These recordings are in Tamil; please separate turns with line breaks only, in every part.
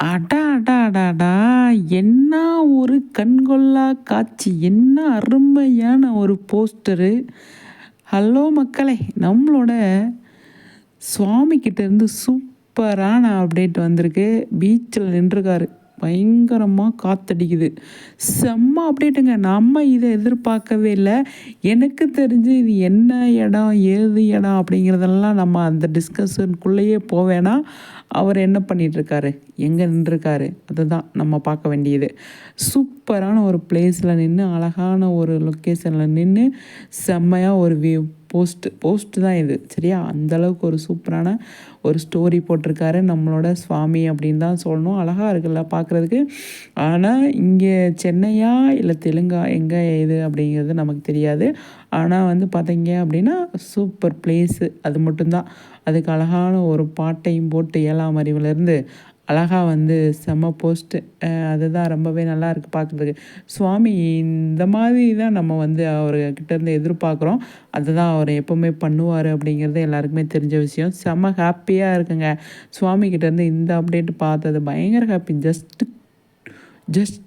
அடா அடா அடாடா என்ன ஒரு கண்கொள்ளா காட்சி என்ன அருமையான ஒரு போஸ்டரு. ஹலோ மக்களே நம்மளோட சுவாமிக்கிட்டேருந்து சூப்பரான அப்டேட் வந்திருக்கு. பீச்சில் நின்றுருக்காரு. பயங்கரமாக காத்தடிக்குது. செம்ம அப்டேட்டுங்க நம்ம இதை எதிர்பார்க்கவே இல்லை. எனக்கு தெரிஞ்சு இது என்ன இடம் ஏது இடம் அப்படிங்கிறதெல்லாம் நம்ம அந்த டிஸ்கஷனுக்குள்ளேயே போவேனா அவர் என்ன பண்ணிகிட்ருக்காரு எங்கே நின்றுருக்காரு? அதுதான் நம்ம பார்க்க வேண்டியது. சூப்பரான ஒரு பிளேஸில் நின்று அழகான ஒரு லொக்கேஷனில் நின்று செம்மையாக ஒரு வியூ போஸ்ட்டு போஸ்ட்டு தான் இது. சரியா? அந்தளவுக்கு ஒரு சூப்பரான ஒரு ஸ்டோரி போட்டிருக்காரு நம்மளோட சுவாமி அப்படின்னு தான் சொல்லணும். அழகாக இருக்குல்ல பார்க்குறதுக்கு ஆனால் இங்கே சென்னையா இல்லை தெலுங்கா? எங்கே இது அப்படிங்கிறது நமக்கு தெரியாது. ஆனால் வந்து பார்த்தீங்க அப்படின்னா சூப்பர் பிளேஸு அது மட்டும்தான். அதுக்கு அழகான ஒரு பாட்டையும் போட்டு ஏழாம் அறிவுலேருந்து அழகாக வந்து செம்ம போஸ்ட்டு அதுதான் ரொம்பவே நல்லா இருக்குது பார்க்குறதுக்கு சுவாமி இந்த மாதிரி தான் நம்ம வந்து அவர்கிட்டேருந்து எதிர்பார்க்குறோம் அதுதான் அவர் எப்போவுமே பண்ணுவார் அப்படிங்கிறது எல்லாருக்குமே தெரிஞ்ச விஷயம். செம்ம ஹாப்பியாக இருக்குங்க. சுவாமிக்கிட்டேருந்து இந்த அப்டேட் பார்த்தது பயங்கர ஹாப்பி ஜஸ்ட்டு ஜஸ்ட்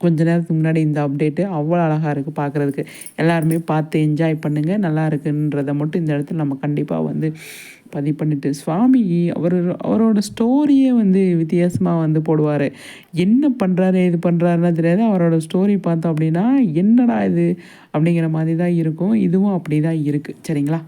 கொஞ்ச நேரத்துக்கு முன்னாடி இந்த அப்டேட்டு அவ்வளோ அழகாக இருக்குது பார்க்குறதுக்கு எல்லாருமே பார்த்து என்ஜாய் பண்ணுங்கள் நல்லா இருக்குன்றதை மட்டும் இந்த இடத்துல நம்ம கண்டிப்பாக வந்து பதிவு பண்ணிட்டு சுவாமி அவர் அவரோட ஸ்டோரியே வந்து வித்தியாசமாக வந்து போடுவார். என்ன பண்ணுறாரு இது பண்ணுறாருன்னா தெரியாது. அவரோட ஸ்டோரி பார்த்தோம் அப்படின்னா என்னடா இது அப்படிங்கிற மாதிரி தான் இருக்கும். இதுவும் அப்படி தான் இருக்குது சரிங்களா?